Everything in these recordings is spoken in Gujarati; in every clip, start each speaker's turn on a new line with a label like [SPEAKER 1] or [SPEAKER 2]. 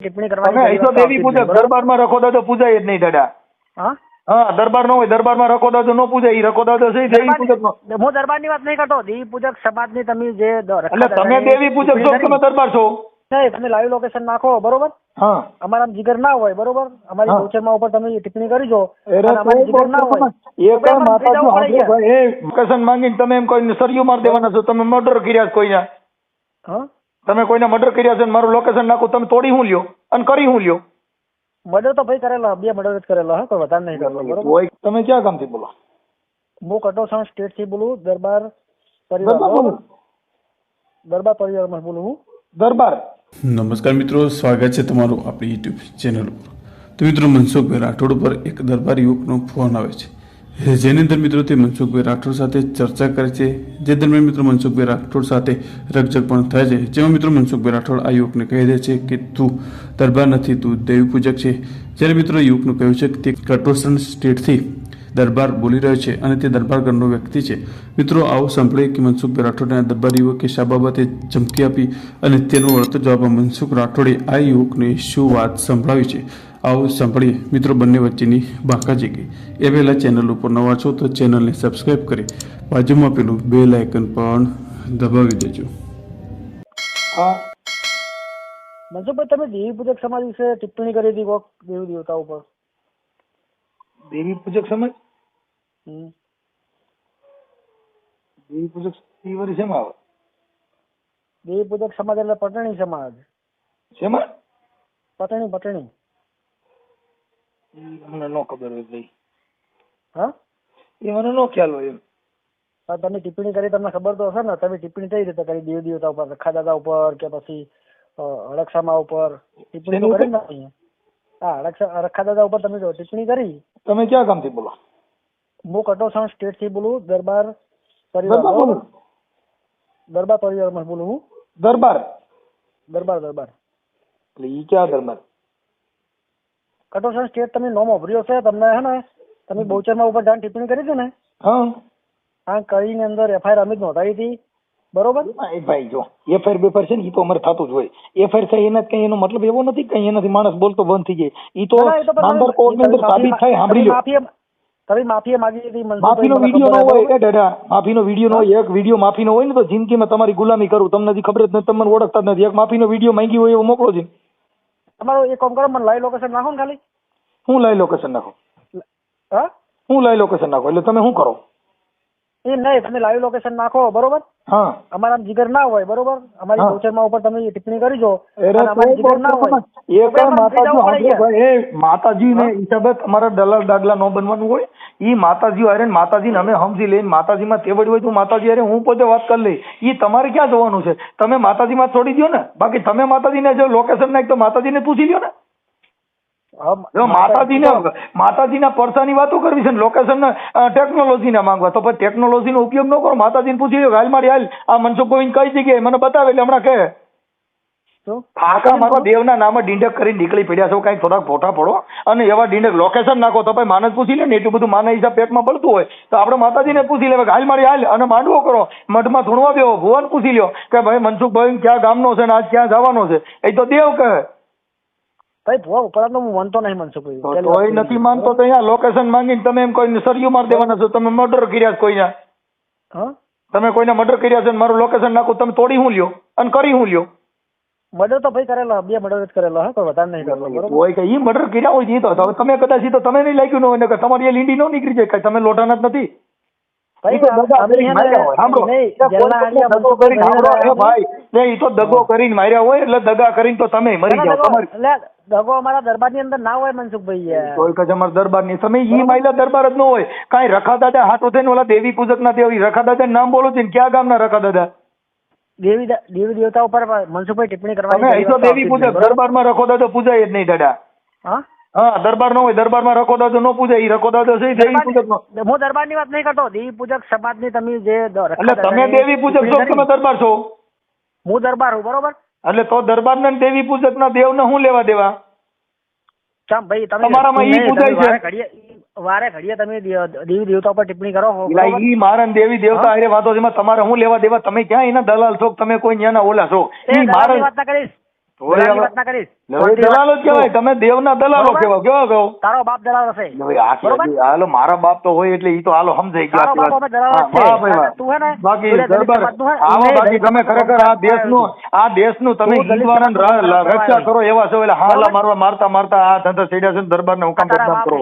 [SPEAKER 1] ટિપ્પણી કરવાની
[SPEAKER 2] દેવી પૂજક દરબારમાં રખો દાદો પૂજાય જ નહીં દાદા.
[SPEAKER 1] હા?
[SPEAKER 2] હા દરબાર નો હોય દરબારમાં રખો દાદો નો પૂજાય. ઈ રખો દાદો છે દેવી પૂજક નો
[SPEAKER 1] હું દરબારની વાત નહીં કરતો દેવી પૂજક સમાજની તમે જે
[SPEAKER 2] એટલે તમે દેવી પૂજક છો તમે દરબાર છો?
[SPEAKER 1] નહીં તમે લાઈવ લોકેશન નાખો બરોબર?
[SPEAKER 2] હા.
[SPEAKER 1] અમારા જીગર ના હોય બરોબર? અમારી. ગૌચરમાં ઉપર તમે ટિપ્પણી કરી જો. અમારી જીગર ના હોય.
[SPEAKER 2] એ કઈ માતાજી હાજર એ લોકેશન માંગીને તમે એમ કોઈને સરિયું માર દેવાના છો તમે મર્ડર કર્યા કોઈ કોઈના.
[SPEAKER 1] હા?
[SPEAKER 2] તમે કોઈને મર્ડર કર્યા છે મારું લોકેશન નાખું તમે તોડી હું લ્યો અને કરી હું લ્યો.
[SPEAKER 1] મર્ડર તો ભાઈ કરેલો બે મર્ડર જ કરેલો હા કોઈ વધારે નહીં કરેલો બરોબર?
[SPEAKER 2] તમે ક્યાં ગામથી બોલો?
[SPEAKER 1] હું કટોસણ સ્ટેટથી બોલું દરબાર પરિવાર
[SPEAKER 2] દરબાર
[SPEAKER 1] બરોબર?
[SPEAKER 2] બોલો.
[SPEAKER 1] દરબાર પરિવારમાં બોલું હું.
[SPEAKER 2] દરબાર.
[SPEAKER 3] નમસ્કાર મિત્રો સ્વાગત છે તમારું આપણી યુટ્યુબ ચેનલ ઉપર. તો મિત્રો મનસુખભાઈ રાઠોડ પર એક દરબાર યુવકનો ફોન આવે છે. જેની અંદર મિત્રો તે મનસુખભાઈ રાઠોડ સાથે ચર્ચા કરે છે, જે દરમિયાન મિત્રો મનસુખભાઈ રાઠોડ સાથે રકજક પણ થાય છે. જેમાં મિત્રો મનસુખભાઈ રાઠોડ આ યુવકને કહી દે છે કે, તું દરબાર નથી, તું દેવી પૂજક છે. જ્યારે મિત્રો યુવકનું કહ્યું છે કે, તે કટોસન સ્ટેટથી દરબાર બોલી રહ્યો છે અને તે દરબાર ઘરનો વ્યક્તિ છે. મિત્રો, આવો સાંભળે કે મનસુખભાઈ રાઠોડના દરબાર યુવકે શા બાબતે ધમકી આપી અને તેનો વળતો જવાબ મનસુખ રાઠોડે આ યુવકને શું વાત સંભળાવી છે? આવો સાંભળી મિત્રો બંને વચ્ચેની બાકાજી ગઈ એ પહેલાં ચેનલ ઉપર નવા છો તો ચેનલને સબસ્ક્રાઈબ કરી બાજુમાં પેલું બે લાયકન પણ દબાવી દેજો.
[SPEAKER 2] હા.
[SPEAKER 1] મનસુખભાઈ તમે દેવી પૂજક સમાજ વિશે ટિપ્પણી કરી હતી કોક દેવી દેવતા ઉપર?
[SPEAKER 2] દેવી પૂજક સમાજ?
[SPEAKER 1] હમ.
[SPEAKER 2] દેવી પૂજક ઈ શેમાં આવે?
[SPEAKER 1] દેવી પૂજક સમાજ એટલે પટણી સમાજ.
[SPEAKER 2] શેમાં?
[SPEAKER 1] પટણી પટણી.
[SPEAKER 2] મને નો ખબર હોય ભાઈ
[SPEAKER 1] હા
[SPEAKER 2] એ મને નો ખ્યાલ હોય એમ
[SPEAKER 1] પણ તમે ટિપ્પણી કરી તમને ખબર તો હશે ને તમે ટિપ્પણી કઈ રીતે કરી દેવી દેવતા ઉપર રખા દાદા ઉપર કે પછી અ, અળક્ષામા ઉપર ટિપ્પણી તો
[SPEAKER 2] શેની
[SPEAKER 1] કરી ને અહીંયા હા અળક્ષા રખા દાદા ઉપર તમે જો ટિપ્પણી કરી
[SPEAKER 2] તમે ક્યાં ગામથી બોલો
[SPEAKER 1] હું કટોસણ સ્ટેટથી બોલું દરબાર પરિવાર
[SPEAKER 2] દરબાર
[SPEAKER 1] બરોબર?
[SPEAKER 2] બોલો
[SPEAKER 1] દરબાર પરિવારમાં બોલું હું
[SPEAKER 2] દરબાર
[SPEAKER 1] દરબાર દરબાર
[SPEAKER 2] એટલે ઈ ક્યાં દરબાર
[SPEAKER 1] કટોસણ સ્ટેટ તમે નોમ ઓભર્યો છે તમને હે ને તમે બહુચરમાં ઉપર જાણ ટિપ્પણી કરી હતી ને?
[SPEAKER 2] હા.
[SPEAKER 1] હા કરીને અંદર એફઆઈઆર અમે જ નોંધાવી હતી. બરોબર?
[SPEAKER 2] ભાઈ જો એફઆઈઆર બેફાઈર છે ને એ તો અમારે થતું જ હોય. એફઆઈઆર થાય એના કઈ એનો મતલબ એવો નથી કઈ એનાથી માણસ બોલતો બંધ થઈ જાય.
[SPEAKER 1] એ તો
[SPEAKER 2] નામદાર કોર્ટની અંદર સાબિત થાય સાંભળી લો.
[SPEAKER 1] માફી તમે માફી માગી હતી
[SPEAKER 2] માફીનો વીડિયો ન હોય
[SPEAKER 1] છે,
[SPEAKER 2] એ દાદા માફીનો વીડિયો ન હોય એક વીડિયો માફીનો હોય ને તો જિંદગીમાં તમારી ગુલામી કરું તમને ખબર જ નથી તમને ઓળખતા જ નથી. એક માફીનો વીડિયો માંગી હોય એવો મોકલો છે.
[SPEAKER 1] તમારો એક કામ કરો મને લાઈવ લોકેશન નાખો ને ખાલી.
[SPEAKER 2] હું લાઈવ લોકેશન નાખો?
[SPEAKER 1] હા?
[SPEAKER 2] હું લાઈવ લોકેશન નાખો? એટલે તમે શું કરો?
[SPEAKER 1] એ નહીં તમે લાઈવ લોકેશન નાખો બરોબર?
[SPEAKER 2] હા.
[SPEAKER 1] અમારા જીગર ના હોય બરોબર? અમારી. ગૌચરમાં ઉપર તમે ટિપ્પણી કરી જો. અમારી જીગર ના હોય.
[SPEAKER 2] એ કઈ માતાજી એ માતાજી ને હિસાબે તમારા દલાલ દાગલા ન બનવાનું હોય. ઈ માતાજી હારે ને અમે સમજી લઈને માતાજીમાં તેવડી હોય તો માતાજી અરે હું પોતે વાત કરી લઈ ઈ તમારે ક્યાં જવાનું છે? તમે માતાજીમાં છોડી દો ને. બાકી તમે માતાજીને જો લોકેશન નાખ તો માતાજીને પૂછી લ્યો ને. જો માતાજીને માતાજીના પરસાની વાતો કરવી છે ને લોકેશન ટેકનોલોજી ના માંગવા. તો પછી ટેકનોલોજીનો ઉપયોગ ન કરો. માતાજીને પૂછી લ્યો હાલ મારી હાલ આ મનસુખ ગોવિંદ કઈ જગ્યાએ? મને બતાવે એટલે હમણાં
[SPEAKER 1] કે
[SPEAKER 2] ફાકા મારો દેવના નામે ડીંડક કરીને નીકળી પડ્યા છો કઈ થોડાક ફોટા પડો. અને એવા ડીંડક લોકેશન નાખો તો ભાઈ માનસ પૂછી લે ને એટલું બધું માના હિસાબ પેટમાં પડતું હોય. તો આપણે માતાજીને પૂછી લેવા હાલ મારી હાલ અને માંડવો કરો. મઠમાં ધૂણવા દેવો ભુવન પૂછી લ્યો કે ભાઈ મનસુખભાઈ ક્યાં ગામનો છે ને આજ ક્યાં જવાનો છે? એ તો દેવ કહે.
[SPEAKER 1] ભાઈ ભુવા ઉપરાંત હું માનતો નહીં મનસુખભાઈ
[SPEAKER 2] તોય નથી માનતો તો અહીંયા લોકેશન માંગીને તમે એમ કોઈને સરિયું માર દેવાના છો? તમે મર્ડર કર્યા છે કોઈના?
[SPEAKER 1] હા?
[SPEAKER 2] તમે કોઈને મર્ડર કર્યા છે મારું લોકેશન નાખું તમે તોડી હું લ્યો? અને કરી હું લ્યો?
[SPEAKER 1] મર્ડર તો ભાઈ કરેલો બે મર્ડર જ કરેલો હા કોઈ વધારે નહીં કરેલો બરોબર?
[SPEAKER 2] હોય કે ઈ મર્ડર કર્યા હોય તો તમે કદાચ તો તમે નહીં લાગ્યું ન હોય ને કે તમારી એ લીંડી ન નીકળી જાય કે તમે લોટાના જ નથી. દગા કરીને માર્યા હોય. ને એટલે દગા કરીને તો તમે મરી
[SPEAKER 1] ના,
[SPEAKER 2] જાઓ.
[SPEAKER 1] દગો-
[SPEAKER 2] તમારી
[SPEAKER 1] એટલે દગો અમારા દરબારની અંદર ના હોય મનસુખભાઈ.
[SPEAKER 2] કોઈ કે તમારા દરબારની તમે ઈ માયલા દરબાર જ ન હોય. કાંઈ રખા દાદા હાટો થઈને ઓલા દેવી પૂજક ના દેવી રખા દાદા નામ બોલો છે ને ક્યાં ગામના રખા દાદા
[SPEAKER 1] દેવી દેવી દેવતા ઉપર મનસુખભાઈ ટિપ્પણી કરવાની
[SPEAKER 2] દેવી પૂજક
[SPEAKER 1] દરબારમાં
[SPEAKER 2] દરબારમાં રખો દાદો પૂજાય જ નહીં દાદા.
[SPEAKER 1] હા?
[SPEAKER 2] હા દરબાર નો હોય દરબારમાં રખો દાદો નો પૂજે ઈ રખો દાદો છે દેવી પૂજક નો
[SPEAKER 1] હું દરબારની વાત નહીં કરતો દેવી પૂજક સમાજની તમે જે
[SPEAKER 2] એટલે તમે દેવી પૂજક છો તમે દરબાર છો?
[SPEAKER 1] હું દરબાર હું બરોબર?
[SPEAKER 2] એટલે તો દરબાર ને દેવી પૂજક ના દેવ ને શું લેવા દેવા?
[SPEAKER 1] ચામ ભાઈ તમે
[SPEAKER 2] તમારામાં ઈ પૂજાય છે.
[SPEAKER 1] વારે ઘડીએ- તમે દેવી દેવતા ઉપર ટિપ્પણી કરો
[SPEAKER 2] ઈ મારન દેવી દેવતા અરે વાતો છે તમારે હું લેવા દેવા? તમે ક્યાં એના દલાલ છો તમે કોઈ ન્યાના ઓલા છો? ઈ
[SPEAKER 1] દલાલની વાત ના કરીશ.
[SPEAKER 2] દલાલો તમે દેવના દલાલો? કેવા કહો?
[SPEAKER 1] તારો બાપ દલાલ હશે.
[SPEAKER 2] હાલો મારા બાપ તો હોય એટલે ઈ તો હાલો સમજાઈ ગયા બાકી દરબાર આવો બાકી તમે ખરેખર આ દેશનું આ દેશનું તમે રક્ષા કરો એવા છો એટલે હાલા મારવા મારતા મારતા આ ધંધા છેડ્યા છે ને દરબારને હુકામ બદનામ કરો.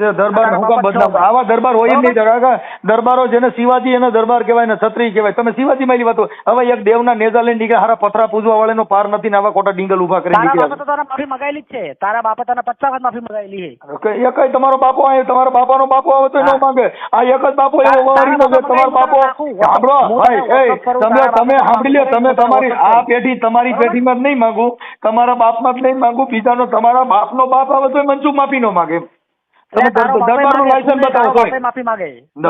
[SPEAKER 2] તે
[SPEAKER 1] તારા
[SPEAKER 2] હુકામ બદનામ. આવા દરબાર હોય જ નહીં. દરબારો જેને શિવાજી એને દરબાર કહેવાય ને છત્રી કહેવાય. તમે શિવાજી માં વાતો હવે એક દેવના નેજા લઈને નીકળ્યા હારા પથરા પૂજવા વાળાનો પાર નથી ને આવા ખોટા ડીંગલ ઊભા કરી
[SPEAKER 1] તારા
[SPEAKER 2] નીકળ્યા.
[SPEAKER 1] તો માફી મગાયેલી છે. તારા બાપા તને પચાસ વખત માફી મગાયેલી છે.
[SPEAKER 2] એક તમારો બાપો આવે તમારો બાપાનો બાપો આવે તો ન માંગે. આ એક જ બાપો એવો
[SPEAKER 1] તારા- નો
[SPEAKER 2] તમારો બાપો સાંભળો ભાઈ તમે તમે સાંભળી લ્યો તમે તમારી આ પેઢી તમારી
[SPEAKER 1] પેઢી
[SPEAKER 2] પેઢીમાં જ નહીં માંગુ. તમારા બાપમાં જ નહીં માંગુ બીજાનો તમારા બાપનો બાપ આવે તો મંજુ માફી નો માંગે.
[SPEAKER 1] તારો બાપે. બાપે માગે.
[SPEAKER 2] ન,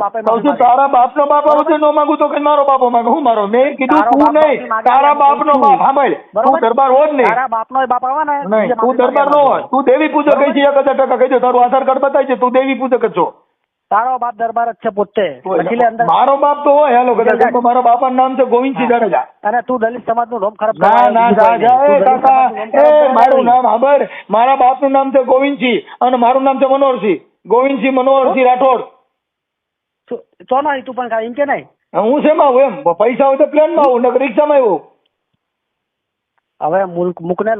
[SPEAKER 1] બાપે માગે.
[SPEAKER 2] તારા બાપનો બાપ આવે નો ન માંગુ તો મારો બાપો માંગુ. હું મારો? મેં કીધું તું નહીં તારા બાપ. સાંભળ તું દરબાર હો નહીં.
[SPEAKER 1] તારા બાપ આવે ને
[SPEAKER 2] તું દરબાર નો હોય તું. દેવી પૂજક કહી છે? એક હજાર ટકા કહી દે તારું આધાર કાર્ડ બતાવી છે તું દેવી પૂજક જ છો.
[SPEAKER 1] તારો બાપ દરબાર જ છે પોતે. અંદર
[SPEAKER 2] મારો બાપ તો હોય હેલો કદાચ મારા બાપાનું નામ છે ગોવિંદસિંહ જાડેજા.
[SPEAKER 1] અને તું દલિત સમાજનું રોમ ખરાબ
[SPEAKER 2] ના ના
[SPEAKER 1] બીજું
[SPEAKER 2] જા
[SPEAKER 1] કોઈ
[SPEAKER 2] જા
[SPEAKER 1] નહીં.
[SPEAKER 2] એ કાકા મારું નામ ખબર મારા બાપનું નામ છે ગોવિંદસિંહ અને મારું નામ છે મનોહરસિંહ. ગોવિંદસિંહ મનોહરસિંહ રાઠોડ.
[SPEAKER 1] તો ના તું પણ એમ કે નહીં?
[SPEAKER 2] હું શેમાં આવું એમ? પૈસા હોય તો પ્લેનમાં આવું નકર રિક્ષામાં આવું.
[SPEAKER 1] હવે મુલ્ક મુકને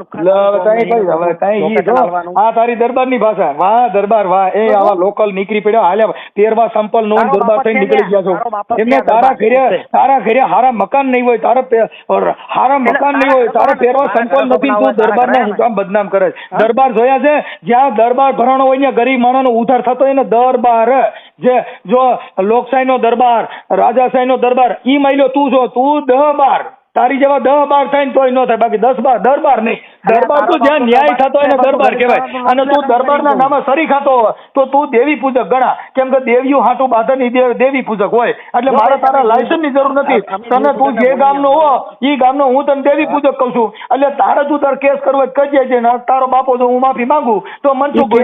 [SPEAKER 2] આ તારી દરબારની ભાષા વાહ દરબાર વાહ. એ આવા લોકલ નીકળી પડ્યો. હાલ્યા તેરવા સંપલ નો દરબાર
[SPEAKER 1] છે
[SPEAKER 2] નીકળી ગયા છો. એમને તારા ઘરે તારા ઘરે હારા મકાન નહીં હોય તારા હારા મકાન નહીં હોય તારા
[SPEAKER 1] તેરવા
[SPEAKER 2] સંપલ નથી તું દરબાર
[SPEAKER 1] ને
[SPEAKER 2] હું કામ બદનામ કરે દરબાર જોયા છે? જ્યાં દરબાર ભરાણો હોય ને ગરીબ માણસનો ઉધાર થતો હોય ને દરબાર. જે જો લોકશાહીનો દરબાર રાજાશાહીનો દરબાર ઈ માઇલો તું જો તું દહ બાર તારી જેવા દહ બાર થાય ને તોય ન થાય. બાકી દસ બાર દરબાર નહીં. દરબાર તો જ્યાં ન્યાય થતો હોય દરબાર કહેવાય. અને તું દરબારના નામે સરી ખાતો હોય તો તું દેવી પૂજક ગણા. કેમ કે દેવીઓ હાટું બાંધણી ની દેવી પૂજક હોય. એટલે મારે તારા લાયસન્સની જરૂર નથી. તને તું જે ગામનો હો ઈ ગામનો હું તને દેવી પૂજક કહું છું. એટલે તારે તું તાર કેસ કરવો હોય છે તારો બાપો જો હું માફી માંગુ તો મન
[SPEAKER 1] તું ઈ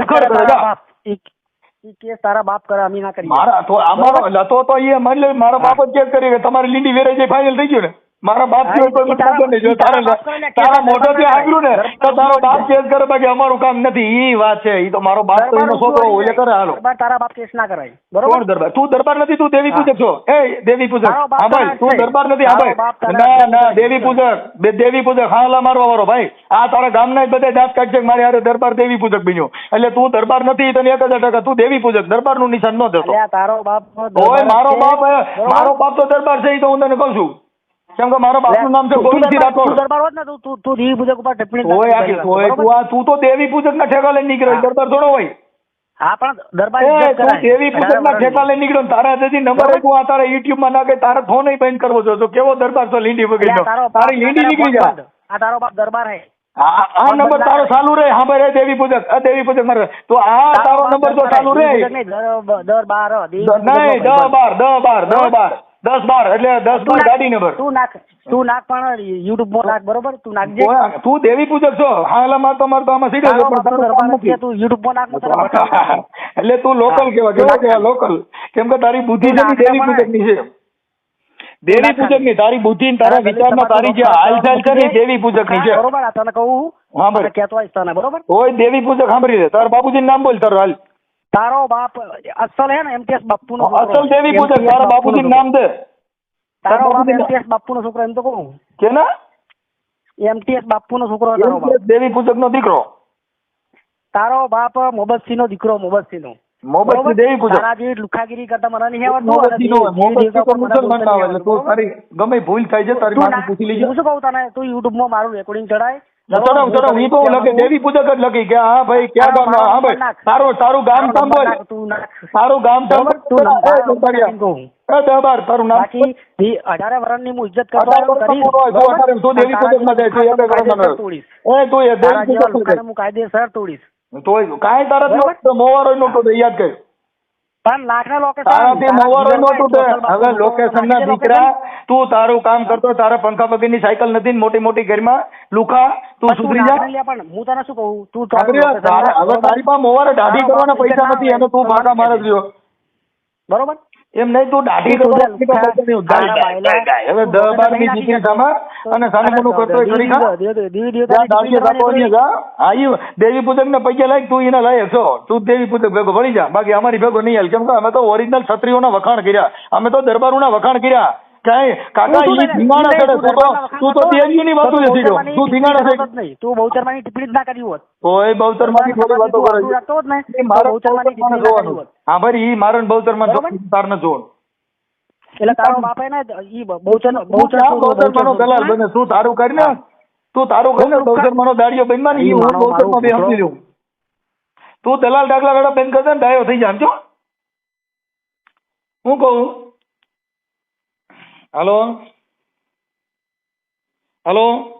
[SPEAKER 1] કેસ તારા બાપ. કરે અમે ના કરીએ.
[SPEAKER 2] મારા તો અમારો તો તો એ લે મારા બાપ જ કેસ કરી તમારી લીંડી વેરાઈ જાય ફાઇનલ થઈ ગયું ને? મારા બાપ કોઈ
[SPEAKER 1] તારા-
[SPEAKER 2] ખબર નહીં. જો
[SPEAKER 1] તારા
[SPEAKER 2] મોઢેથી
[SPEAKER 1] બાપ
[SPEAKER 2] ને તો તારો બાપ કેસ કરે બાકી અમારું કામ નથી ઈ વાત છે ઈ તો મારો બાપ તો એનો છોકરો ઓલે કરે હાલો.
[SPEAKER 1] તારા બાપ કેસ ના કરાય
[SPEAKER 2] કોણ
[SPEAKER 1] બરોબર?
[SPEAKER 2] દરબાર? તું દરબાર નથી તું દેવી પૂજક છો. એ દેવી પૂજક. હા ભાઈ તું દરબાર નથી હા ભાઈ. ના ના દેવી પૂજક. બે દેવી પૂજક હા લા મારવા વાળો ભાઈ. આ તારા ગામના જ બધા દાંત કાઢશે છે મારી હારે દરબાર દેવી પૂજક બન્યો. એટલે તું દરબાર નથી તને એક હજાર ટકા તું દેવી પૂજક દરબારનું નિશાન ન
[SPEAKER 1] અલ્યા તારો બાપ
[SPEAKER 2] ઓય મારો બાપ મારો બાપ તો દરબાર છે એ તો હું તને કહું છું. કેમ કે મારા બાપનું નામ છે
[SPEAKER 1] તું- તું
[SPEAKER 2] ગોવિંદસિંહ
[SPEAKER 1] દરબાર- તું
[SPEAKER 2] રાઠોડ.
[SPEAKER 1] દરબાર હોત ને તો તું તું દેવી પૂજક ઉપર ટિપ્પણી
[SPEAKER 2] ઓય
[SPEAKER 1] આ
[SPEAKER 2] ઓય તું આ તું તો દેવી પૂજક ના ઠેકા લઈને નીકળ્યો દરબાર થોડો હોય.
[SPEAKER 1] હા પણ દરબાર ઇજ્જત
[SPEAKER 2] તું
[SPEAKER 1] કરાય.
[SPEAKER 2] દેવી પૂજક ના ઠેકા લઈને નીકળ્યો તારા જેથી નંબર એક આ તારા યુટ્યુબમાં નાખે તારા ફોન નહીં બંધ કરવો જો કેવો દરબાર છો લીંડી
[SPEAKER 1] અલ્યા તારો
[SPEAKER 2] લીંડી નીકળી જા
[SPEAKER 1] આ તારો બાપ દરબાર હે.
[SPEAKER 2] આ નંબર તારો ચાલુ રહે હા ભાઈ દેવી પૂજક. આ દેવી પૂજક મારે. તો આ તારો નંબર તો ચાલુ. રહે.
[SPEAKER 1] નહીં,
[SPEAKER 2] દસ બાર દસ બાર દસ બાર દસ બાર એટલે દસ બાર ગાડી નંબર.
[SPEAKER 1] તું નાખ તું નાખ પણ યુટ્યુબમાં નાખ બરોબર? તું નાખજે
[SPEAKER 2] તું દેવી પૂજક છો. હા એટલે માર તો તો આમાં સીધો પણ.
[SPEAKER 1] તું યુટ્યુબમાં નાખ.
[SPEAKER 2] એટલે તું લોકલ કેવા કેવા કેવા લોકલ કેમ કે તારી બુદ્ધિ છે દેવી પૂજકની છે. દેવી પૂજકની તારી બુદ્ધિ ને તારા
[SPEAKER 1] વિચારમાં
[SPEAKER 2] વિચારમાં તારી જે હાલચાલ છે ને. દેવી પૂજકની છે.
[SPEAKER 1] બરોબર તને કહું
[SPEAKER 2] હા.
[SPEAKER 1] અને કહેતો આવીશ તને બરોબર?
[SPEAKER 2] ઓય દેવી પૂજક સાંભળી લે. તારા બાપુજી નામ બોલ તારું હાલ.
[SPEAKER 1] તારો બાપ અસલ હે ને એમટીએસ બાપુ નો
[SPEAKER 2] અસલ દેવી પૂજક તારા બાપુજી નામ દે.
[SPEAKER 1] તારો બાપ એમટીએસ બાપુ નો છોકરો એમ તો કહું.
[SPEAKER 2] કે ના
[SPEAKER 1] એમટીએસ બાપુ નો છોકરો તારો બાપ.
[SPEAKER 2] દેવી પૂજક નો દીકરો.
[SPEAKER 1] તારો બાપ મોબસી નો દીકરો મોહબ્બતસિંહ નો
[SPEAKER 2] મોહબ્બતસિંહ દેવી પૂજક
[SPEAKER 1] તારા જેવી લુખાગીરી કરતા મને નહીં આવડતું અને
[SPEAKER 2] નો હોય. તો મુસલમાન ના હોય એટલે તું તારી ગમે ભૂલ થાય છે તારી
[SPEAKER 1] તું
[SPEAKER 2] પૂછી લેજે.
[SPEAKER 1] હું શું કહું તને? તું યુટ્યુબમાં મારું રેકોર્ડિંગ ચડાય
[SPEAKER 2] ચડાવ ચડાવ ઈ તો હું દેવી પૂજક જ લખી કે હા ભાઈ ક્યાં ગામ હા ભાઈ તારું તારું ગામ સાંભળ.
[SPEAKER 1] તું
[SPEAKER 2] તારું ગામ સાંભળ એ દંતાળિયા.
[SPEAKER 1] નાખીને કહું.
[SPEAKER 2] એ દરબાર તારું નામ
[SPEAKER 1] બાકી અઢારે વર્ષની હું ઇજ્જત
[SPEAKER 2] હોય, તું દેવી પૂજકમાં જાય, તું એક. એ તું એ
[SPEAKER 1] તારા
[SPEAKER 2] દેવી પૂજક
[SPEAKER 1] હું કાયદેસર તોડીશ.
[SPEAKER 2] તોય કાંઈ તરત મોવારો નો યાદ કર.
[SPEAKER 1] પણ લાખના લોકેશન
[SPEAKER 2] નો હવે લોકેશન ના દીકરા તું તારું કામ કરતો તારા પંખા વગરની સાયકલ નથી મોટી મોટી ઘરમાં. લુખા તું સુધરી જા.
[SPEAKER 1] પણ હું તને શું કહું? તું
[SPEAKER 2] હવે તારી પાસે મોવારે દાઢી કરવાના પૈસા નથી એનો તું ભાગા મારે રહ્યો.
[SPEAKER 1] બરોબર?
[SPEAKER 2] એમ નહીં તું દાઢી. હવે દહ બારની દીકરી સામા અને સાનું મોનું કરતો જા. હા, ઈ દેવી પૂજક ને પૈસા લાયક તું એના લાયક છો. તું દેવી પૂજક ભેગો ભણી જા. બાકી અમારી ભેગો નહીં હાલ. કેમ કે અમે તો ઓરિજિનલ ક્ષત્રિયોના વખાણ કર્યા. અમે તો દરબારોના વખાણ કર્યા. કાંઈ? કાકા ઈ ધીંગાણા
[SPEAKER 1] કરે?
[SPEAKER 2] તું તો તું તો દેવીની વાતો નથી જો તું ધીંગાણા છે
[SPEAKER 1] નહીં. તું બહુચરમાની ટિપ્પણી જ ના કરી હોત.
[SPEAKER 2] ઓય બહુચરમાની થોડી વાતો કરે
[SPEAKER 1] આટલું રાખતો હોત ને, તો બહુચરમાની ટિપ્પણી
[SPEAKER 2] જોવાનું. હા ભાઈ ઈ તાર ને જોવાનું.
[SPEAKER 1] એટલે તારો બાપ એને ઈ બહુચર
[SPEAKER 2] તું
[SPEAKER 1] બહુચર
[SPEAKER 2] બહુચરમાનો દલાલ બને? તું તારું કરીને તું તારું કરીને બહુચરમાનો દાડિયો બનવા ને ઈ હું બહુચરમાં બે તું દલાલ બેન ને ડાયો થઈ જા. સમજો હું કહું? હાલો હાલો